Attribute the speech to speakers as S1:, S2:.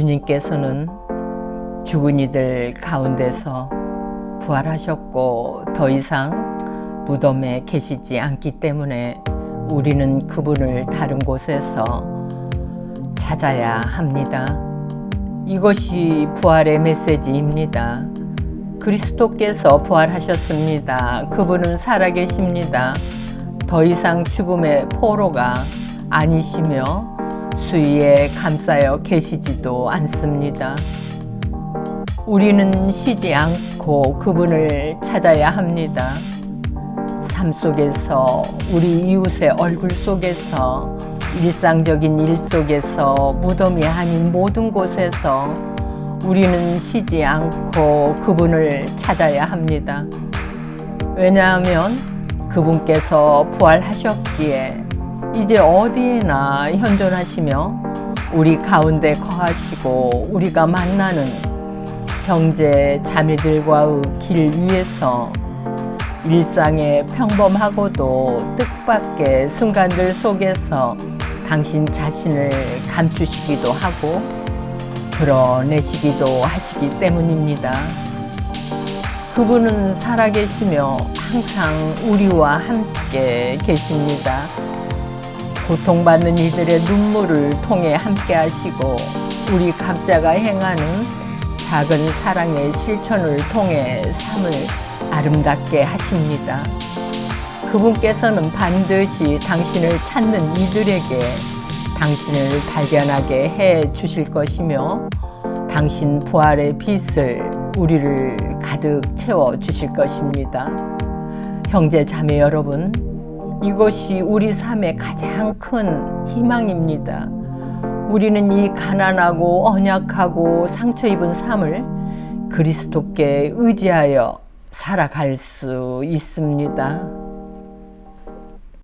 S1: 주님께서는 죽은 이들 가운데서 부활하셨고 더 이상 무덤에 계시지 않기 때문에 우리는 그분을 다른 곳에서 찾아야 합니다. 이것이 부활의 메시지입니다. 그리스도께서 부활하셨습니다. 그분은 살아계십니다. 더 이상 죽음의 포로가 아니시며 수위에 감싸여 계시지도 않습니다. 우리는 쉬지 않고 그분을 찾아야 합니다. 삶 속에서 우리 이웃의 얼굴 속에서 일상적인 일 속에서 무덤이 아닌 모든 곳에서 우리는 쉬지 않고 그분을 찾아야 합니다. 왜냐하면 그분께서 부활하셨기에 이제 어디에나 현존하시며 우리 가운데 거하시고 우리가 만나는 형제 자매들과의 길 위에서 일상의 평범하고도 뜻밖의 순간들 속에서 당신 자신을 감추시기도 하고 드러내시기도 하시기 때문입니다. 그분은 살아계시며 항상 우리와 함께 계십니다. 고통받는 이들의 눈물을 통해 함께 하시고 우리 각자가 행하는 작은 사랑의 실천을 통해 삶을 아름답게 하십니다. 그분께서는 반드시 당신을 찾는 이들에게 당신을 발견하게 해 주실 것이며 당신 부활의 빛을 우리를 가득 채워 주실 것입니다. 형제 자매 여러분, 이것이 우리 삶의 가장 큰 희망입니다. 우리는 이 가난하고 언약하고 상처 입은 삶을 그리스도께 의지하여 살아갈 수 있습니다.